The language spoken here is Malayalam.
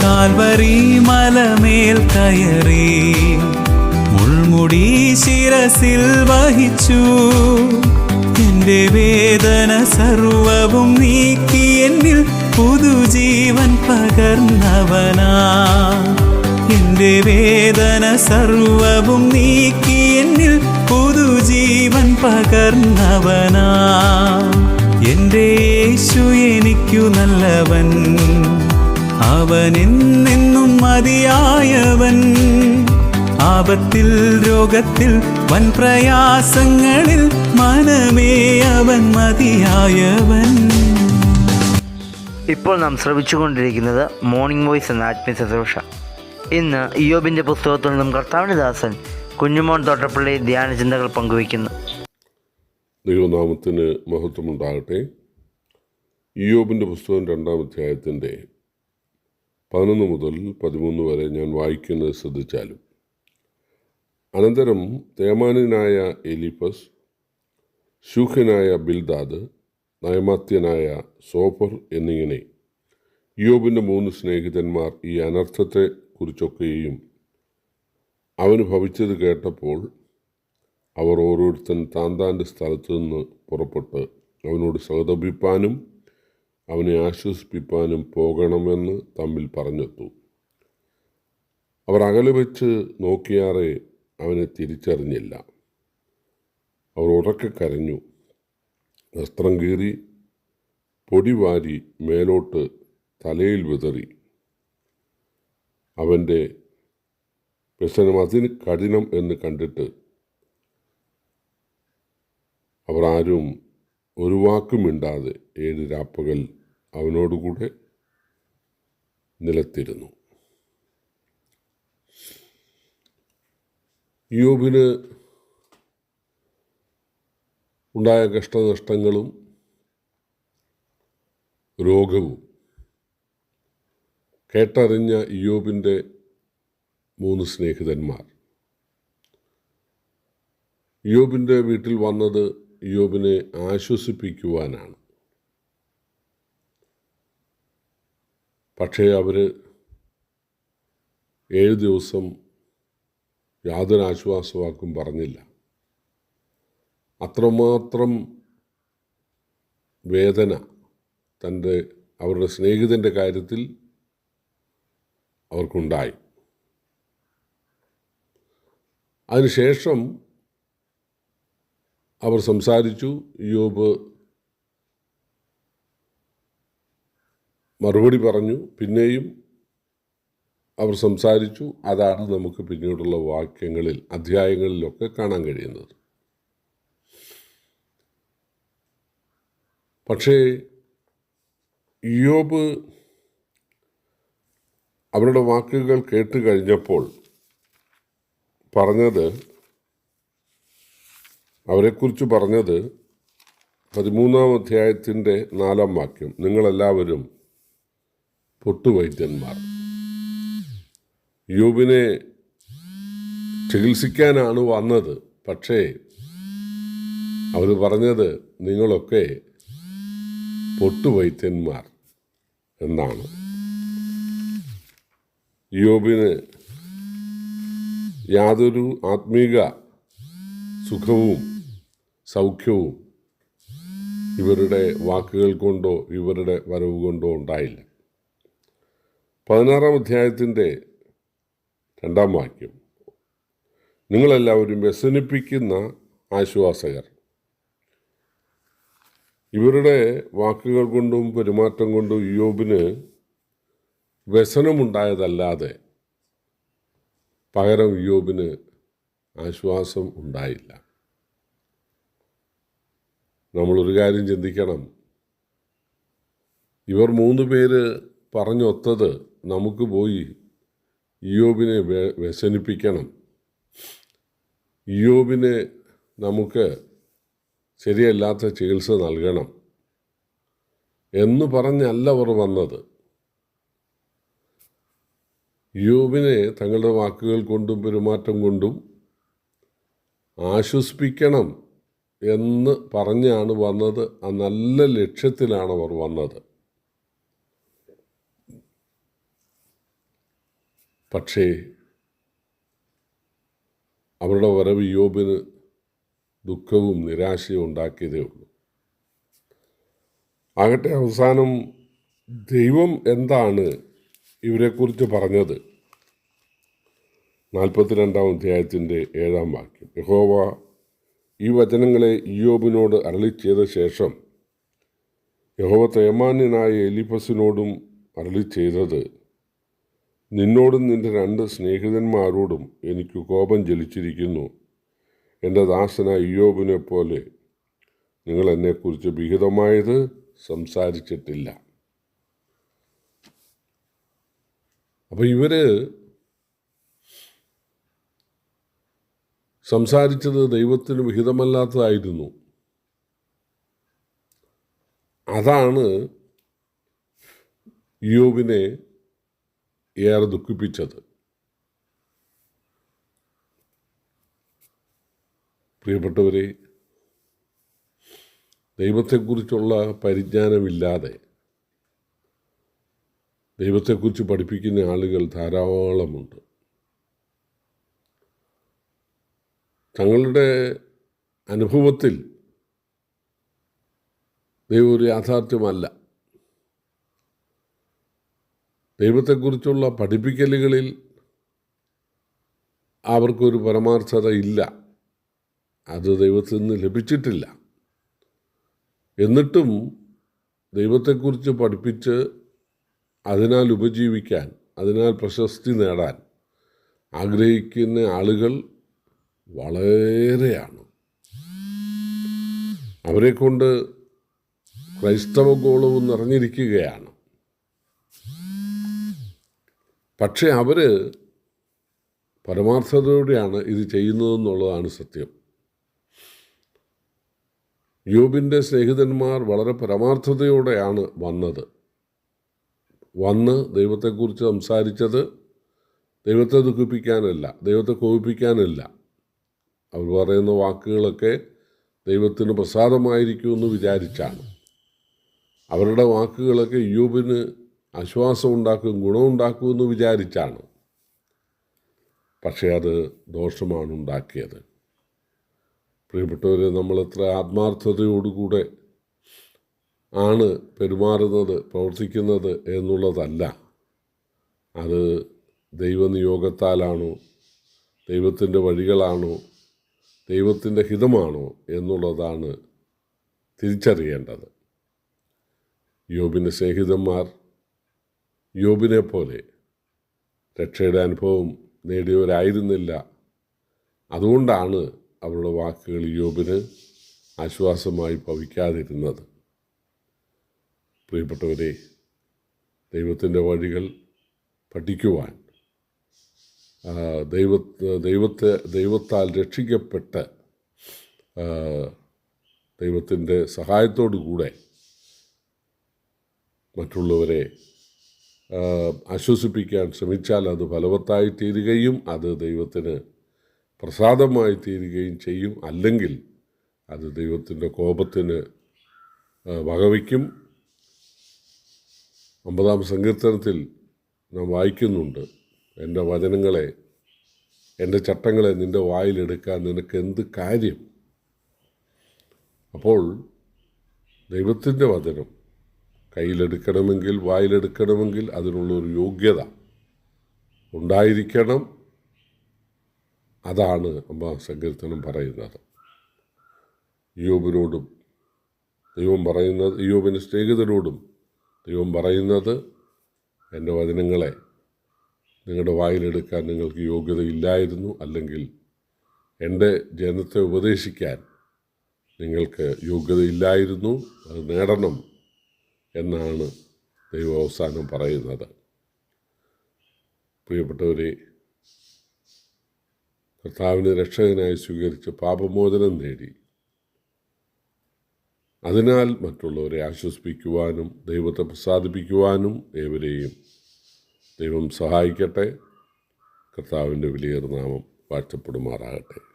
കാൽവരി മലമേൽ കയറി. മുൾമുടി ശിരസിൽ വഹിച്ചു. എന്റെ വേദന സർവവും നീക്കി എന്നിൽ പുതുജീവൻ പകർന്നവനാ. എന്റെ വേദന സർവവും നീക്കി എന്നിൽ പുതുജീവൻ പകർന്നവനാ. എന്റെ യേശു എനിക്കു നല്ലവൻ. അവൻ എന്നെന്നും മതിയായവൻ. ആപത്തിൽ രോഗത്തിൽ വൻ പ്രയാസങ്ങളിൽ മനമേ അവൻ മതിയായവൻ. ഇപ്പോൾ നാം ശ്രവിച്ചുകൊണ്ടിരിക്കുന്നത് മോർണിംഗ് വോയിസ് എന്ന ആത്മീയ ശുശ്രൂഷ ഇന്ന് ഇയോബിന്റെ പുസ്തകത്തിൽ നിന്നും കർത്താവിന്റെ ദാസൻ കുഞ്ഞുമോൻ തോട്ടപ്പള്ളി ധ്യാന ചിന്തകൾ പങ്കുവയ്ക്കുന്നു. ദൈവനാമത്തിന് മഹത്വമുണ്ടാകട്ടെ. ഇയോബിന്റെ പുസ്തകം രണ്ടാം അധ്യായത്തിന്റെ പതിനൊന്ന് മുതൽ പതിമൂന്ന് വരെ ഞാൻ വായിക്കുന്നത് ശ്രദ്ധിച്ചാലും. അനന്തരം തേമാനായ എലിഫസ് ശൂഖനായ ബിൽദാദ് നയമാത്യനായ സോഫർ എന്നിങ്ങനെ യോബിന്റെ മൂന്ന് സ്നേഹിതന്മാർ ഈ അനർത്ഥത്തെ കുറിച്ചൊക്കെയും അവന് ഭവിച്ചത് കേട്ടപ്പോൾ അവർ ഓരോരുത്തൻ താൻ താന്റെ സ്ഥലത്തു നിന്ന് പുറപ്പെട്ട് അവനോട് സഹതപിപ്പാനും അവനെ ആശ്വസിപ്പിപ്പാനും പോകണമെന്ന് തമ്മിൽ പറഞ്ഞെത്തു. അവർ അകലെ വെച്ച് നോക്കിയാറെ അവനെ തിരിച്ചറിഞ്ഞില്ല. അവർ ഉറക്കെ കരഞ്ഞു. വസ്ത്രം കീറി പൊടി വാരി മേലോട്ട് തലയിൽ വിതറി. അവന്റെ വ്യസനം അതിന് കഠിനം എന്ന് കണ്ടിട്ട് അവർ ആരും ഒരു വാക്കും മിണ്ടാതെ ഏഴ് രാപ്പകൽ അവനോടുകൂടെ നിലത്തിരുന്നു. യോബിന് ഉണ്ടായ കഷ്ടനഷ്ടങ്ങളും രോഗവും കേട്ടറിഞ്ഞ ഇയോബിന്റെ മൂന്ന് സ്നേഹിതന്മാർ. ഇയോബിന്റെ വീട്ടിൽ വന്നത് ഇയോബിനെ ആശ്വസിപ്പിക്കുവാനാണ്. പക്ഷേ അവർ ഏഴ് ദിവസം യാതൊരു ആശ്വാസവാക്കും പറഞ്ഞില്ല. അത്രമാത്രം വേദന തന്റെ അവരുടെ സ്നേഹിതന്റെ കാര്യത്തിൽ അവർക്കുണ്ടായി. അതിനുശേഷം അവർ സംസാരിച്ചു യോബ് മറുപടി പറഞ്ഞു പിന്നെയും അവർ സംസാരിച്ചു. അതാണ് നമുക്ക് പിന്നീടുള്ള വാക്യങ്ങളിൽ അധ്യായങ്ങളിലൊക്കെ കാണാൻ കഴിയുന്നത്. പക്ഷേ യോബ് അവരുടെ വാക്കുകൾ കേട്ട് കഴിഞ്ഞപ്പോൾ പറഞ്ഞത് അവരെക്കുറിച്ച് പറഞ്ഞത് പതിമൂന്നാം അധ്യായത്തിന്റെ നാലാം വാക്യം. നിങ്ങളെല്ലാവരും പൊട്ടുവൈദ്യന്മാർ. യോബിനെ ചികിത്സിക്കാനാണ് വന്നത് പക്ഷേ അവർ പറഞ്ഞത് നിങ്ങളൊക്കെ പൊട്ടുവൈദ്യന്മാർ എന്നാണ്. യോബിന് യാതൊരു ആത്മീക സുഖവും സൗഖ്യവും ഇവരുടെ വാക്കുകൾ കൊണ്ടോ ഇവരുടെ വരവ് കൊണ്ടോ ഉണ്ടായില്ല. പതിനാറാം അധ്യായത്തിന്റെ രണ്ടാം വാക്യം. നിങ്ങളെല്ലാവരും വ്യസനിപ്പിക്കുന്ന ആശ്വാസകർ. ഇവരുടെ വാക്കുകൾ കൊണ്ടും പെരുമാറ്റം കൊണ്ടും യോബിന് വ്യസനമുണ്ടായതല്ലാതെ പകരം യോബിന് ആശ്വാസം ഉണ്ടായില്ല. നമ്മളൊരു കാര്യം ചിന്തിക്കണം. ഇവർ മൂന്ന് പേര് പറഞ്ഞൊത്തത് നമുക്ക് പോയി ഇയോബിനെ വ്യസനിപ്പിക്കണം. ഇയോബിനെ നമുക്ക് ശരിയല്ലാത്ത ചികിത്സ നൽകണം. എന്ന് പറഞ്ഞല്ല അവർ വന്നത്. യോബിനെ തങ്ങളുടെ വാക്കുകൾ കൊണ്ടും പെരുമാറ്റം കൊണ്ടും ആശ്വസിപ്പിക്കണം. എന്ന് പറഞ്ഞാണ് വന്നത്. ആ നല്ല ലക്ഷ്യത്തിലാണ് അവർ വന്നത്. പക്ഷേ അവരുടെ വരവ് യോബിന് ദുഃഖവും നിരാശയും ഉണ്ടാക്കിയതേ ഉള്ളൂ. ആകട്ടെ അവസാനം ദൈവം എന്താണ് ഇവരെക്കുറിച്ച് പറഞ്ഞത്? നാൽപ്പത്തിരണ്ടാം അധ്യായത്തിന്റെ ഏഴാം വാക്യം. യഹോവ ഈ വചനങ്ങളെ ഇയോബിനോട് അരളി ചെയ്ത ശേഷം യഹോവ തേമാന്യനായ എലിഫസിനോടും അരളി ചെയ്തത് നിന്നോടും നിന്റെ രണ്ട് സ്നേഹിതന്മാരോടും എനിക്ക് കോപം ജലിച്ചിരിക്കുന്നു എന്റെ ദാസനായ ഇയോബിനെ പോലെ നിങ്ങൾ എന്നെക്കുറിച്ച് വിഹിതമായത് സംസാരിച്ചിട്ടില്ല. അപ്പോൾ ഇവർ സംസാരിച്ചത് ദൈവത്തിന് വിഹിതമല്ലാത്തതായിരുന്നു അതാണ് യോബിനെ ഏറെ ദുഃഖിപ്പിച്ചത്. പ്രിയപ്പെട്ടവരെ ദൈവത്തെക്കുറിച്ചുള്ള പരിജ്ഞാനമില്ലാതെ ദൈവത്തെക്കുറിച്ച് പഠിപ്പിക്കുന്ന ആളുകൾ ധാരാളമുണ്ട്. തങ്ങളുടെ അനുഭവത്തിൽ ദൈവം ഒരു യാഥാർത്ഥ്യമല്ല. ദൈവത്തെക്കുറിച്ചുള്ള പഠിപ്പിക്കലുകളിൽ അവർക്കൊരു പരമാർത്ഥത ഇല്ല. അത് ദൈവത്തിൽ നിന്ന് ലഭിച്ചിട്ടില്ല. എന്നിട്ടും ദൈവത്തെക്കുറിച്ച് പഠിപ്പിച്ച് അതിനാൽ ഉപജീവിക്കാൻ അതിനാൽ പ്രശസ്തി നേടാൻ ആഗ്രഹിക്കുന്ന ആളുകൾ വളരെയാണ്. അവരെക്കൊണ്ട് ക്രൈസ്തവ ഗോളവും നിറഞ്ഞിരിക്കുകയാണ്. പക്ഷേ അവർ പരമാർത്ഥതയോടെയാണ് ഇത് ചെയ്യുന്നതെന്നുള്ളതാണ് സത്യം. യോബിന്റെ സ്നേഹിതന്മാർ വളരെ പരമാർത്ഥതയോടെയാണ് വന്നത്. വന്ന് ദൈവത്തെക്കുറിച്ച് സംസാരിച്ചത് ദൈവത്തെ ദുഃഖിപ്പിക്കാനല്ല ദൈവത്തെ കോപിപ്പിക്കാനല്ല. അവർ പറയുന്ന വാക്കുകളൊക്കെ ദൈവത്തിന് പ്രസാദമായിരിക്കുമെന്ന് വിചാരിച്ചാണ്. അവരുടെ വാക്കുകളൊക്കെ യൂബിന് ആശ്വാസം ഉണ്ടാക്കും ഗുണമുണ്ടാക്കുമെന്ന് വിചാരിച്ചാണ്. പക്ഷേ അത് ദോഷമാണ് ഉണ്ടാക്കിയത്. പ്രിയപ്പെട്ടവരെ നമ്മളെത്ര ആത്മാർത്ഥതയോടുകൂടെ ആണ് പെരുമാറുന്നത് പ്രവർത്തിക്കുന്നത് എന്നുള്ളതല്ല. അത് ദൈവനിയോഗത്താലാണോ ദൈവത്തിന്റെ വഴികളാണോ ദൈവത്തിന്റെ ഹിതമാണോ എന്നുള്ളതാണ് തിരിച്ചറിയേണ്ടത്. യോബിന്റെ സ്നേഹിതന്മാർ യോബിനെ പോലെ രക്ഷയുടെ അനുഭവം നേടിയവരായിരുന്നില്ല. അതുകൊണ്ടാണ് അവരുടെ വാക്കുകൾ യോബിന് ആശ്വാസമായി ഭവിക്കാതിരുന്നത്. പ്രിയപ്പെട്ടവരെ ദൈവത്തിന്റെ വഴികൾ പഠിക്കുവാൻ ദൈവ ദൈവത്തെ ദൈവത്താൽ രക്ഷിക്കപ്പെട്ട് ദൈവത്തിന്റെ സഹായത്തോടു കൂടെ മറ്റുള്ളവരെ ആശ്വസിപ്പിക്കാൻ ശ്രമിച്ചാൽ അത് ഫലവത്തായി തീരുകയും അത് ദൈവത്തിന് പ്രസാദമായി തീരുകയും ചെയ്യും. അല്ലെങ്കിൽ അത് ദൈവത്തിന്റെ കോപത്തിന് വകവയ്ക്കും. അമ്പതാം സങ്കീർത്തനത്തിൽ നാം വായിക്കുന്നുണ്ട് എന്റെ വചനങ്ങളെ എന്റെ ചട്ടങ്ങളെ നിന്റെ വായിലെടുക്കാൻ നിനക്ക് എന്ത് കാര്യം? അപ്പോൾ ദൈവത്തിന്റെ വചനം കയ്യിലെടുക്കണമെങ്കിൽ വായിലെടുക്കണമെങ്കിൽ അതിനുള്ളൊരു യോഗ്യത ഉണ്ടായിരിക്കണം. അതാണ് അമ്മ സങ്കീർത്തനം പറയുന്നത്. യോബിനോടും ദൈവം പറയുന്നത് യോബിന്റെ സ്നേഹിതരോടും ദൈവം പറയുന്നത് എന്റെ വചനങ്ങളെ നിങ്ങളുടെ വായിലെടുക്കാൻ നിങ്ങൾക്ക് യോഗ്യതയില്ലായിരുന്നു അല്ലെങ്കിൽ എന്റെ ജനത്തെ ഉപദേശിക്കാൻ നിങ്ങൾക്ക് യോഗ്യതയില്ലായിരുന്നു അത് നേടണം എന്നാണ് ദൈവം അവസാനം പറയുന്നത്. പ്രിയപ്പെട്ടവരെ കർത്താവിനെ രക്ഷകനായി സ്വീകരിച്ച് പാപമോചനം നേടി. അതിനാൽ മറ്റുള്ളവരെ ആശ്വസിപ്പിക്കുവാനും ദൈവത്തെ പ്രസാദിപ്പിക്കുവാനും ഏവരെയും ദൈവം സഹായിക്കട്ടെ. കർത്താവിന്റെ വലിയൊരു നാമം വാഴ്ത്തപ്പെടുമാറാകട്ടെ.